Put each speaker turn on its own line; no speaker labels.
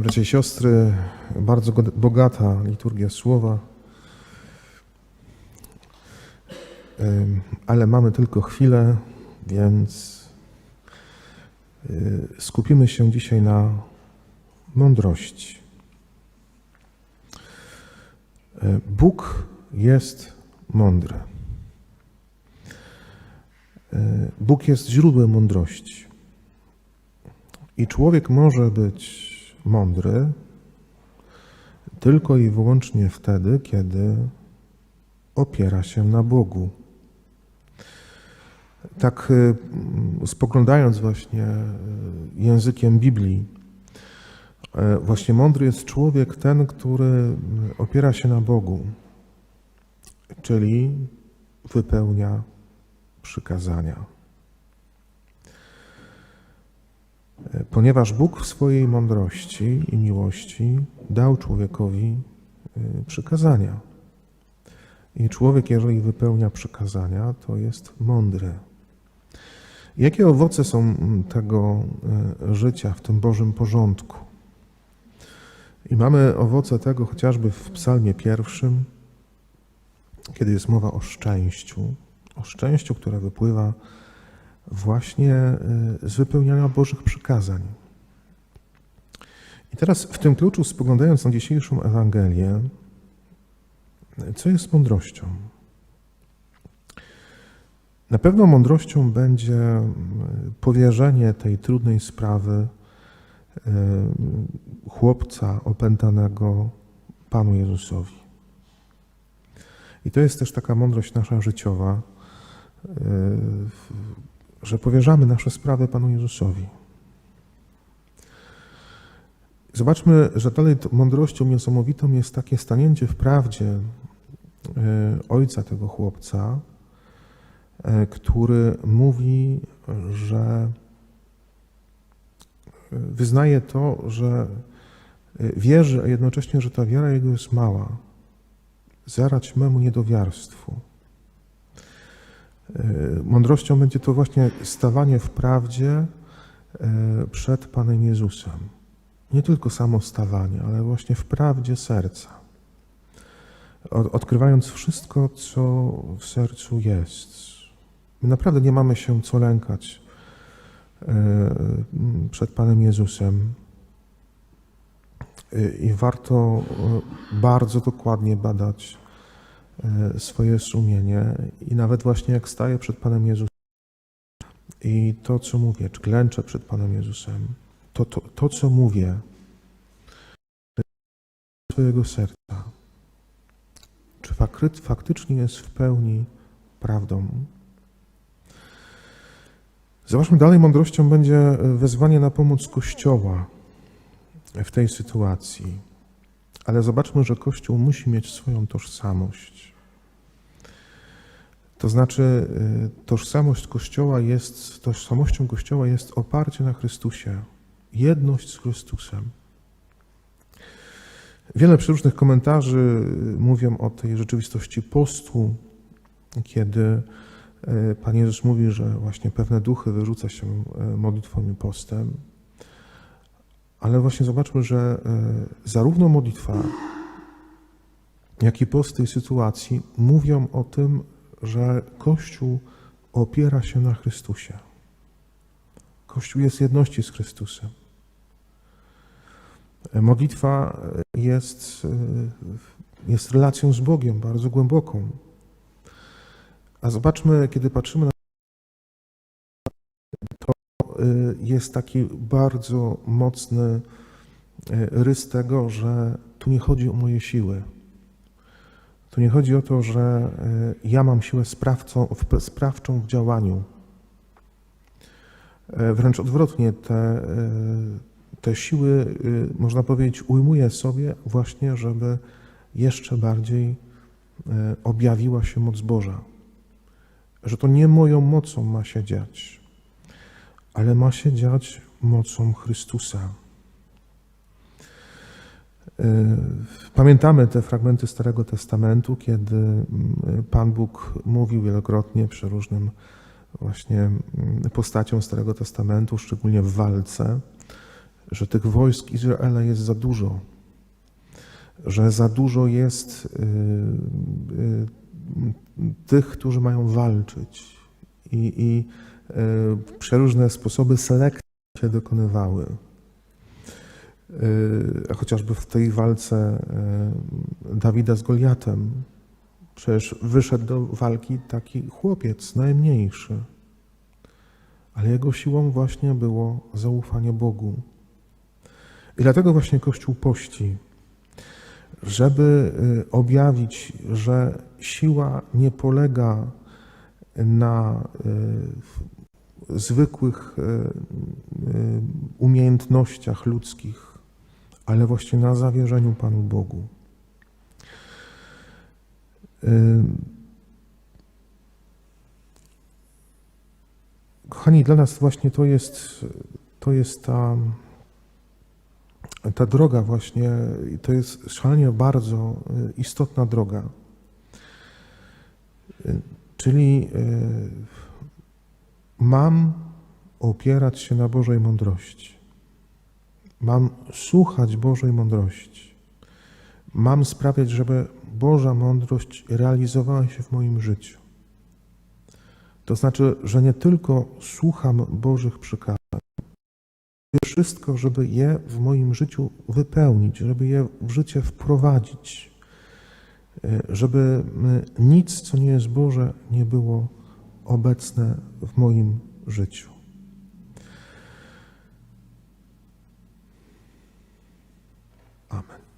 Bracia i siostry, bardzo bogata liturgia słowa, ale mamy tylko chwilę, więc y, skupimy się dzisiaj na mądrości. Y, Bóg jest mądry. Y, Bóg jest źródłem mądrości. I człowiek może być mądry tylko i wyłącznie wtedy, kiedy opiera się na Bogu. Tak y, spoglądając właśnie y, językiem Biblii, y, właśnie mądry jest człowiek ten, który opiera się na Bogu, czyli wypełnia przykazania. Ponieważ Bóg w swojej mądrości i miłości dał człowiekowi y, przykazania. I człowiek, jeżeli wypełnia przykazania, to jest mądry. Jakie owoce są mm, tego y, życia w tym Bożym porządku? I mamy owoce tego chociażby w Psalmie pierwszym, kiedy jest mowa o szczęściu, o szczęściu, które wypływa właśnie y, z wypełniania Bożych przykazań. I teraz w tym kluczu, spoglądając na dzisiejszą Ewangelię, co jest mądrością? Na pewno mądrością będzie y, powierzenie tej trudnej sprawy y, chłopca opętanego Panu Jezusowi. I to jest też taka mądrość nasza życiowa, y, że powierzamy nasze sprawy Panu Jezusowi. Zobaczmy, że dalej mądrością niesamowitą jest takie stanięcie w prawdzie e, ojca tego chłopca, e, który mówi, że e, wyznaje to, że wierzy, a jednocześnie, że ta wiara jego jest mała. Zarać memu niedowiarstwu. E, Mądrością będzie to właśnie stawanie w prawdzie e, przed Panem Jezusem. Nie tylko samo stawanie, ale właśnie w prawdzie serca. Od- Odkrywając wszystko, co w sercu jest. My naprawdę nie mamy się co lękać e, przed Panem Jezusem. I warto bardzo dokładnie badać swoje sumienie i nawet właśnie jak staję przed Panem Jezusem i to, co mówię, czy klęczę przed Panem Jezusem, to, to, to co mówię, swojego serca, czy faktycznie jest w pełni prawdą. Zobaczmy dalej, mądrością będzie wezwanie na pomoc Kościoła w tej sytuacji. Ale zobaczmy, że Kościół musi mieć swoją tożsamość. To znaczy, y, tożsamość Kościoła jest, tożsamością Kościoła jest oparcie na Chrystusie, jedność z Chrystusem. Wiele przeróżnych komentarzy y, mówią o tej rzeczywistości postu, kiedy y, Pan Jezus mówi, że właśnie pewne duchy wyrzuca się modlitwą i postem. Ale właśnie zobaczmy, że zarówno modlitwa, jak i post tej sytuacji mówią o tym, że Kościół opiera się na Chrystusie. Kościół jest jedności z Chrystusem. Modlitwa jest, jest relacją z Bogiem bardzo głęboką. A zobaczmy, kiedy patrzymy na to, jest taki bardzo mocny rys tego, że tu nie chodzi o moje siły. Tu nie chodzi o to, że y, ja mam siłę sprawcą, sprawczą w działaniu. E, Wręcz odwrotnie, te, y, te siły, można powiedzieć, ujmuję sobie właśnie, żeby jeszcze bardziej objawiła się moc Boża. Że to nie moją mocą ma się dziać, ale ma się dziać mocą Chrystusa. Y, Pamiętamy te fragmenty Starego Testamentu, kiedy mm, Pan Bóg mówił wielokrotnie przeróżnym właśnie mm, postaciom Starego Testamentu, szczególnie w walce, że tych wojsk Izraela jest za dużo, że za dużo jest y, y, tych, którzy mają walczyć i, i przeróżne sposoby selekcji się dokonywały. Y, Chociażby w tej walce y, Dawida z Goliatem, przecież wyszedł do walki taki chłopiec, najmniejszy, ale jego siłą właśnie było zaufanie Bogu. I dlatego właśnie Kościół pości, żeby y, objawić, że siła nie polega na zwykłych umiejętnościach ludzkich, ale właśnie na zawierzeniu Panu Bogu. Kochani, dla nas właśnie to jest, to jest ta, ta droga właśnie, to jest szalenie bardzo y, istotna droga. Czyli y, mam opierać się na Bożej mądrości. Mam słuchać Bożej mądrości. Mam sprawiać, żeby Boża mądrość realizowała się w moim życiu. To znaczy, że nie tylko słucham Bożych przykazań, robię wszystko, żeby je w moim życiu wypełnić, żeby je w życie wprowadzić, y, żeby nic, co nie jest Boże, nie było obecne w moim życiu. Amen.